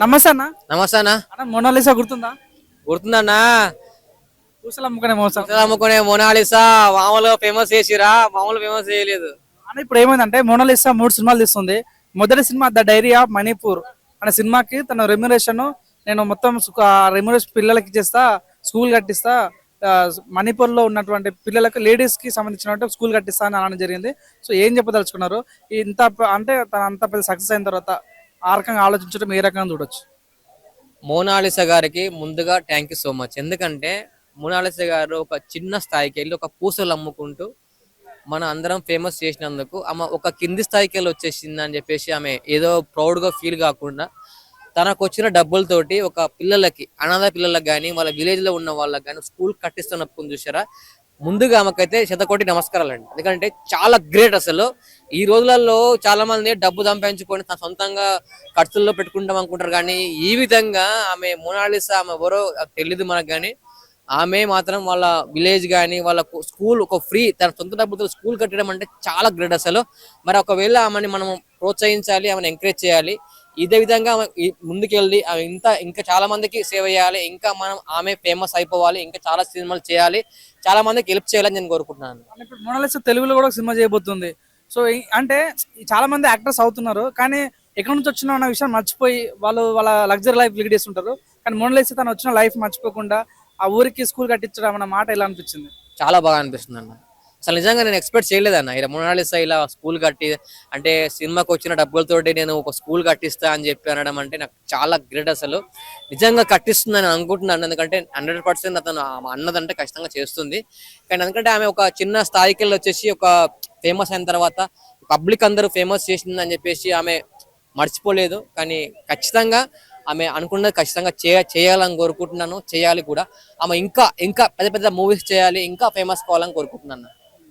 నమస్తే అన్న నమస్తే అన్న అన్న మొనాలిసా గుర్తుందా? గుర్తుందన్నా. పూసలు అమ్ముకునే మోసం. అసలు అమ్ముకునే మొనాలిసా మామూలు ఫేమస్ చేసిరా? మామూలు ఫేమస్ చేయలేదు. అన్న ఇప్పుడు ఏమైందంటే మొనాలిసా మూడు సినిమాలు తీస్తుంది. మొదటి cinema the diary of Manipur. అనే సినిమాకి తన రెమ్యురేషన్ నేను మొత్తం రెమ్యురేషన్ పిల్లలకి ఇచ్చేస్తా స్కూల్ కట్టిస్తా ఆ, మణిపూర్లో ఉన్నటువంటి పిల్లలకు లేడీస్కి సంబంధించినటువంటి స్కూల్ కట్టిస్తా అని అనడం జరిగింది. సో ఏం చెప్పదలుచుకున్నారు? ఇంత అంటే తన అంత పెద్ద సక్సెస్ అయిన తర్వాత ఆ రకంగా ఆలోచించడం ఏ రకంగా చూడొచ్చు. మోనాలిసా గారికి ముందుగా థ్యాంక్ యూ సో మచ్ ఎందుకంటే మోనాలిస గారు ఒక చిన్న స్థాయికి వెళ్ళి ఒక పూసలు అమ్ముకుంటూ మన అందరం ఫేమస్ చేసినందుకు ఆమె ఒక కింది స్థాయికి వెళ్ళి వచ్చేసింది అని చెప్పేసి ఆమె ఏదో ప్రౌడ్గా ఫీల్ కాకుండా తనకు వచ్చిన డబ్బులతోటి ఒక పిల్లలకి అనాథ పిల్లలకు కానీ వాళ్ళ విలేజ్లో ఉన్న వాళ్ళకి కానీ స్కూల్ కట్టిస్తున్నప్పుడు చూసారా ముందుగా ఆమెకైతే శతకోటి నమస్కారాలు అండి ఎందుకంటే చాలా గ్రేట్ అసలు. ఈ రోజులలో చాలా మంది డబ్బు సంపాదించుకొని తన సొంతంగా ఖర్చుల్లో పెట్టుకుంటాం అనుకుంటారు. కానీ ఈ విధంగా ఆమె మోనాలిసా ఆమె ఎవరో తెలియదు మనకు కానీ ఆమె మాత్రం వాళ్ళ విలేజ్ కానీ వాళ్ళ స్కూల్ ఒక ఫ్రీ తన సొంత డబ్బులతో స్కూల్ కట్టడం అంటే చాలా గ్రేట్ అసలు. మరి ఒకవేళ ఆమెని మనం ప్రోత్సహించాలి ఆమెను ఎంకరేజ్ చేయాలి ఇదే విధంగా ముందుకెళ్ళి ఇంత ఇంకా చాలా మందికి సేవ చేయాలి ఇంకా మనం ఆమె ఫేమస్ అయిపోవాలి ఇంకా చాలా సినిమాలు చేయాలి చాలా మందికి హెల్ప్ చేయాలని నేను కోరుకుంటున్నాను. మొనాలిసా తెలుగులో కూడా సినిమా చేయబోతుంది. సో అంటే చాలా మంది యాక్టర్స్ అవుతున్నారు కానీ ఎక్కడి నుంచి వచ్చిన అన్న విషయం మర్చిపోయి వాళ్ళు వాళ్ళ లగ్జరీ లైఫ్ లీడ్ చేస్తుంటారు. కానీ మొనాలిసా తను వచ్చిన లైఫ్ మర్చిపోకుండా ఆ ఊరికి స్కూల్ కట్టించడం అన్న మాట ఎలా అనిపించింది? చాలా బాగా అనిపిస్తుంది అన్న అసలు నిజంగా నేను ఎక్స్పెక్ట్ చేయలేదన్న ఇలా మొనాలిసా ఇలా స్కూల్ కట్టి అంటే సినిమాకి వచ్చిన డబ్బులతోటి నేను ఒక స్కూల్ కట్టిస్తా అని చెప్పి అనడం అంటే నాకు చాలా గ్రేట్ అసలు. నిజంగా కట్టిస్తుందని అనుకుంటున్నాను ఎందుకంటే హండ్రెడ్ పర్సెంట్ అతను ఆమె అన్నదంటే ఖచ్చితంగా చేస్తుంది. కానీ ఎందుకంటే ఆమె ఒక చిన్న స్థాయికి వెళ్ళి వచ్చేసి ఒక ఫేమస్ అయిన తర్వాత పబ్లిక్ అందరూ ఫేమస్ చేసింది అని చెప్పేసి ఆమె మర్చిపోలేదు. కానీ ఖచ్చితంగా ఆమె అనుకున్నది ఖచ్చితంగా చేయ చేయాలని కోరుకుంటున్నాను చేయాలి కూడా. ఆమె ఇంకా ఇంకా పెద్ద పెద్ద మూవీస్ చేయాలి ఇంకా ఫేమస్ కావాలని కోరుకుంటున్నాను